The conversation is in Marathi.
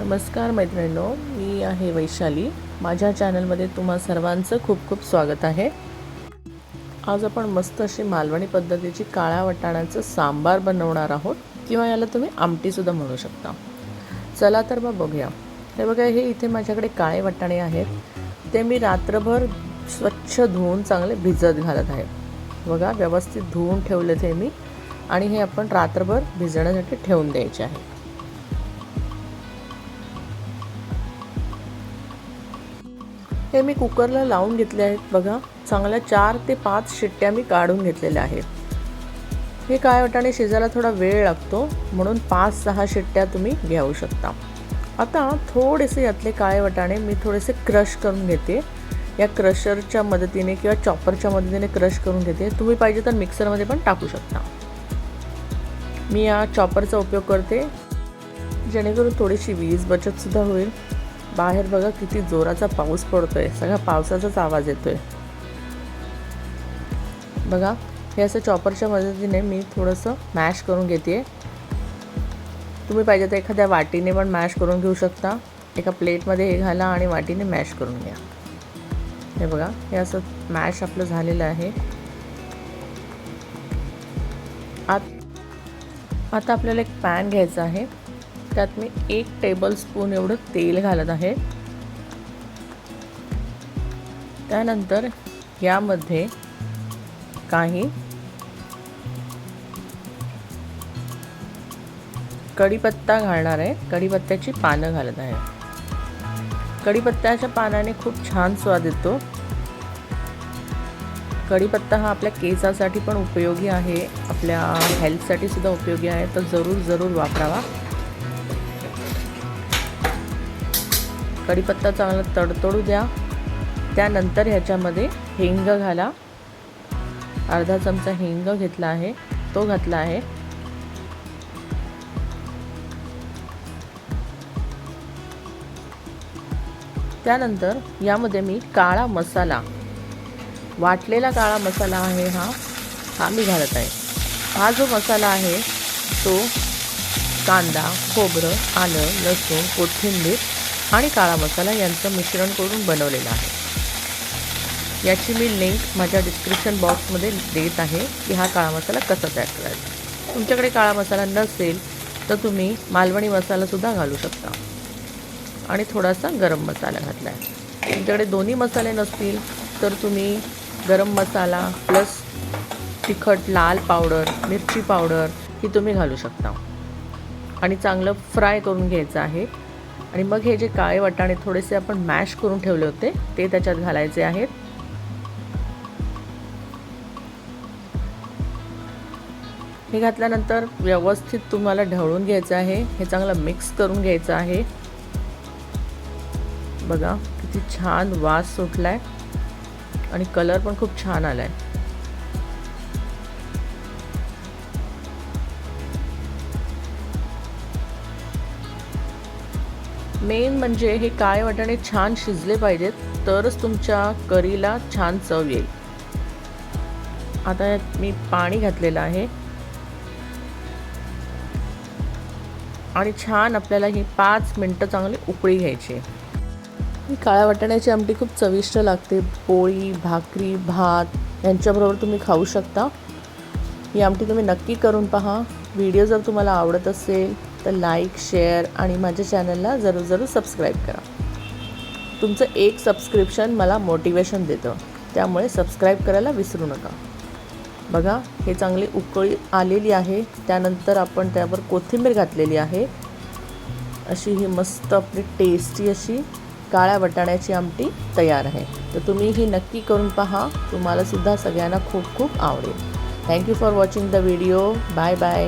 नमस्कार मैत्रिणींनो मी आहे वैशाली. माझ्या चॅनलमध्ये तुम्हा सर्वांचं खूप खूप स्वागत आहे. आज आपण मस्त अशी मालवणी पद्धतीची काळ्या वाटाण्याचं सांबार बनवणार आहोत किंवा याला तुम्ही आमटीसुद्धा म्हणू शकता. चला तर मग बघूया. हे बघा हे इथे माझ्याकडे काळे वाटाणे आहेत. ते मी रात्रभर स्वच्छ धुवून चांगले भिजत घालत आहे. बघा व्यवस्थित धुवून ठेवले ते मी आणि हे आपण रात्रभर भिजण्यासाठी ठेवून द्यायचे आहे. हे मी कुकरला लावून घेतले आहेत बघा. चांगल्या चार ते पाच शिट्ट्या मी काढून घेतलेल्या आहेत. हे काय वाटाणे शिजायला थोडा वेळ लागतो म्हणून पाच सहा शिट्ट्या तुम्ही घेऊ शकता. आता थोडेसे यातले काळे वाटाणे मी थोडेसे क्रश करून घेते. या क्रशरच्या मदतीने किंवा चॉपरच्या मदतीने क्रश करून घेते. तुम्ही पाहिजे तर मिक्सरमध्ये पण टाकू शकता. मी या चॉपरचा उपयोग करते. जेणेकरून थोडीशी वीज बचतसुद्धा होईल. बाहेर बघा किती जोराचा पाऊस पडतोय. सगळा पावसाचाच आवाज येतोय. बघा हे असं चॉपरच्या मदतीने मी थोडंसं मॅश करून घेते तुम्ही पाहिजे तर एखाद्या वाटीने पण मॅश करून घेऊ शकता. एका प्लेटमध्ये हे घाला आणि वाटीने मॅश करून घ्या. हे बघा हे असं मॅश आपलं झालेलं आहे. आत आता आपल्याला एक पॅन घ्यायचा आहे. त्यात मी एक टेबलस्पून एवढं तेल घालत आहे. त्यानंतर यामध्ये काही कढीपत्ता घालणार आहे. कढीपत्त्याची पानं घालत आहे. कढीपत्त्याच्या पानाने खूप छान स्वाद येतो. कढीपत्ता हा आपल्या केसासाठी पण उपयोगी आहे. आपल्या हेल्थसाठी सुद्धा उपयोगी आहे. तर जरूर जरूर वापरावा. कढीपत्ता चांगला तडतडू द्या. त्यानंतर ह्याच्यामध्ये हिंग घाला. अर्धा चमचा हिंग घेतला आहे. तो घातला आहे. त्यानंतर यामध्ये मी काळा मसाला वाटलेला काळा मसाला आहे हा हा मी घालत आहे. हा जो मसाला आहे तो कांदा खोबरं आलं लसूण कोथिंबीर आणि काळा मसाला यांचं मिश्रण करून बनवलेलं आहे. याची मी लिंक माझ्या डिस्क्रिप्शन बॉक्समध्ये देत आहे की हा काळा मसाला कसा तयार करायचा. तुमच्याकडे काळा मसाला नसेल तर तुम्ही मालवणी मसालासुद्धा घालू शकता. आणि थोडासा गरम मसाला घातला आहे तुमच्याकडे दोन्ही मसाले नसतील तर तुम्ही गरम मसाला प्लस तिखट लाल पावडर मिरची पावडर ही तुम्ही घालू शकता. आणि चांगलं फ्राय करून घ्यायचं आहे. आणि मग हे जे काळे वाटाणे थोडेसे आपण मॅश करून ठेवले होते ते त्याच्यात घालायचे आहेत. हे घातल्यानंतर व्यवस्थित तुम्हाला ढवळून घ्यायचं आहे. हे चांगलं मिक्स करून घ्यायचं आहे. बघा किती छान वास सुटला आहे आणि कलर पण खूप छान आला आहे मेन म्हणजे हे काळे वाटाणे छान शिजले पाहिजेत तरच तुमच्या करीला छान चव येईल. आता मी पाणी घातलेलं आहे. आणि छान आपल्याला ही पाच मिनटं चांगली उकळी घ्यायची ही काळ्या वाटाण्याची आमटी खूप चविष्ट लागते. पोळी भाकरी भात यांच्याबरोबर तुम्ही खाऊ शकता. ही आमटी तुम्ही नक्की करून पहा. व्हिडिओ जर तुम्हाला आवडत असेल तर लाईक शेअर आणि माझ्या चॅनलला जरूर जरूर सबस्क्राईब करा. तुमचं एक सबस्क्रिप्शन मला मोटिवेशन देतं. त्यामुळे सबस्क्राईब करायला विसरू नका. बघा हे चांगली उकळी आलेली आहे. त्यानंतर आपण त्यावर कोथिंबीर घातलेली आहे. अशी ही मस्त आपली टेस्टी अशी काळ्या वाटाण्याची आमटी तयार आहे. तर तुम्ही ही नक्की करून पहा. तुम्हालासुद्धा सगळ्यांना खूप खूप आवडेल. Thank you for watching the video bye bye